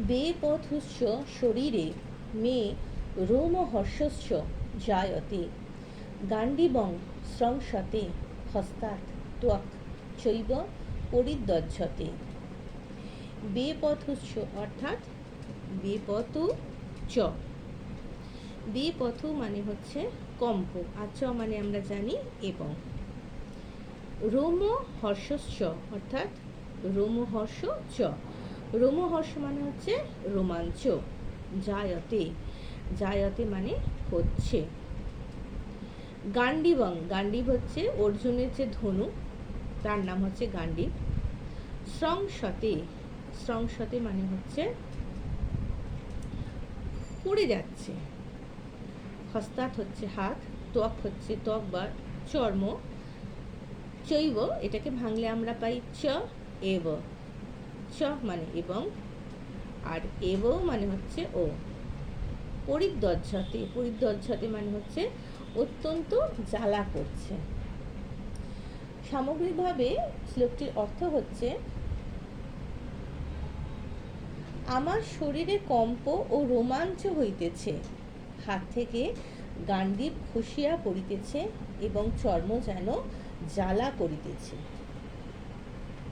বেপথুশ্চ শরীরে মে রোমহর্ষস্য জায়তে গান্ডিবং স্রংসতে হস্তাৎ ত্বক চৈব পরিদজ্জতে বেপথুশ্চ অর্থাৎ বেপতু চ। বেপথু মানে হচ্ছে কম্প, আর চ মানে আমরা জানি এবং। রোমহর্ষস্য অর্থাৎ রোমহর্ষ চ। রোমহর্ষ মানে হচ্ছে রোমাঞ্চ, জায়তে। জায়তে মানে হচ্ছে। গান্ডিবং, গান্ডিব হচ্ছে অর্জুনের যে ধনু, তার নাম হচ্ছে গান্ডিব। স্রংসতে স্রংসতে মানে হচ্ছে পড়ে যাচ্ছে। হস্তাত হচ্ছে হাত ত্বক হচ্ছে ত্বক বা চর্ম, চৈব, এটাকে ভাঙলে আমরা পাই চ, এব। চ মানে এবং, আর এব মানে হচ্ছে ও। পরিদজ্জতে পরিদজ্জতে মানে হচ্ছে অত্যন্ত জ্বালা করছে। সামগ্রিকভাবে শ্লোকটির অর্থ হচ্ছে, আমার শরীরে কম্প ও রোমাঞ্চ হইতেছে, হাত থেকে গান্ডীব খুশিয়া পড়িতেছে এবং চর্ম যেন জ্বালা করিতেছে।